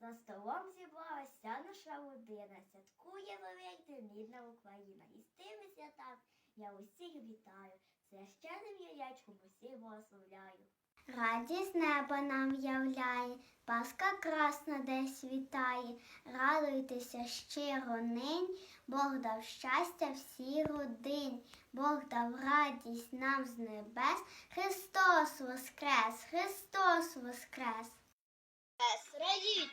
За столом зібралася вся наша родина, святкує великдень рідна Україна. І з тими святами я усіх вітаю. Священним яєчком усіх благословляю. Радість неба нам являє, Паска красна десь вітає. Радуйтеся щиро нині, Бог дав щастя всій родині, Бог дав радість нам з небес. Христос воскрес, Христос воскрес.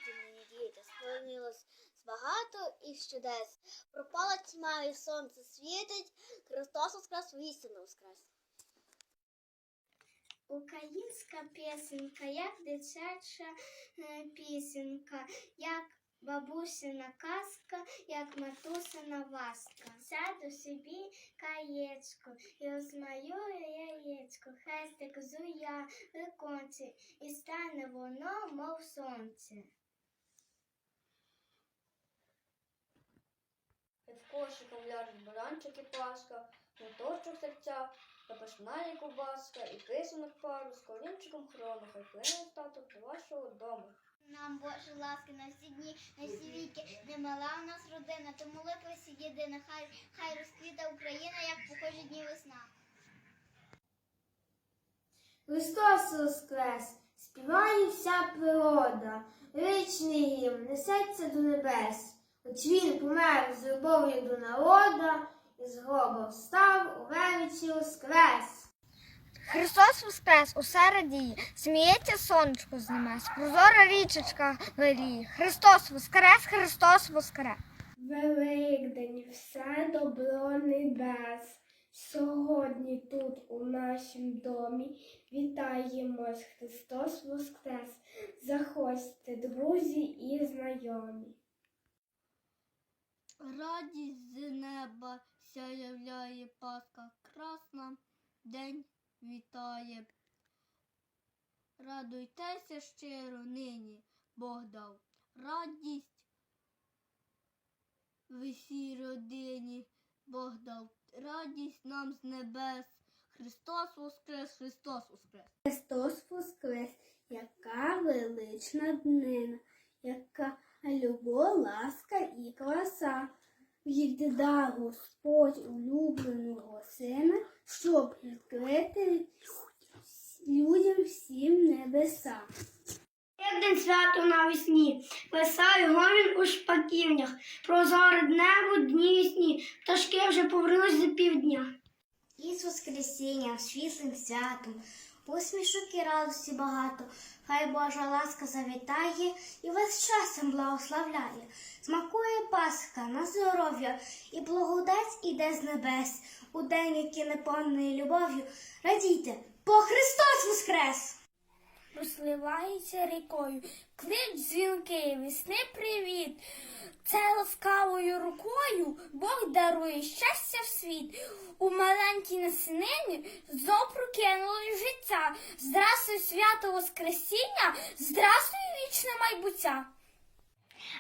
Мені, діти, сповнилось багато і чудес. Пропала тьма і сонце світить, Христос воскрес, воістину воскрес. Українська пісенька, як дитяча е, пісенька, як бабусина казка, як матусина васка. Сяду собі каєчко і розмалюю яєчко, хрестик зуя виконці, і стане воно, мов сонце. В кошиком ляжуть баранчик і паска, моторчик серця, та пашиналі ковбаска, і писанок пару, з корінчиком хрону, хай плине статок до вашого дому. Нам Боже ласки на всі дні, на всі віки, не мала у нас родина, то молитва всі єдина, хай, хай розквіта Україна, як похожі дні весна. Христос Воскрес, співає вся природа, річний гімн несеться до небес. Хоч він помер з любов'ю до народа, і з гроба встав у величі Воскрес. Христос воскрес, усе радіє, сміється сонечко з небес, прозора річечка веліє. Христос воскрес, Христос воскрес. Великдень, все добро небес. Сьогодні тут, у нашім домі, вітаємось Христос Воскрес. Заходьте, друзі і знайомі. Радість з неба сяявляє Пасха красна, день вітає. Радуйтеся щиро нині, Бог дав радість в родині, Бог дав радість нам з небес. Христос Воскрес, Христос Воскрес. Христос Воскрес, яка велична днина, яка любов, ласка і краса. Віддав Господь улюбленого сина, щоб відкрити людям всім небеса. Як день свято навесні, веса його він у шпаківнях, прозоре небо, дні і сні, пташки вже повернулись за півдня. Із Воскресінням, світлим святом, посмішок і радості багато, хай Божа ласка завітає і вас часом благословляє. Смакує Пасха на здоров'я, і благодать іде з небес. У день, який наповнений любов'ю, радійте, бо Христос Воскрес! Розливається рікою, клич дзвінки, весни привіт. Це ласкавою рукою Бог дарує щастя в світ. У маленькій насинині знов прокинули життя. Здрастуй свято Воскресіння, здрастуй вічне майбуття.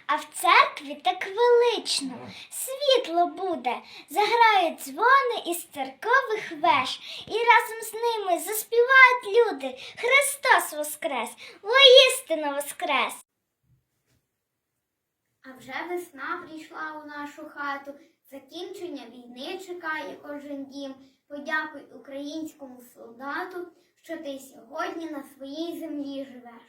А в церкві так велично, світло буде, заграють дзвони із церкових веж, і разом з ними заспівають люди. Христос Воскрес, воістину Воскрес. А вже весна прийшла у нашу хату. Закінчення війни чекає кожен дім. Подякуй українському солдату, що ти сьогодні на своїй землі живеш.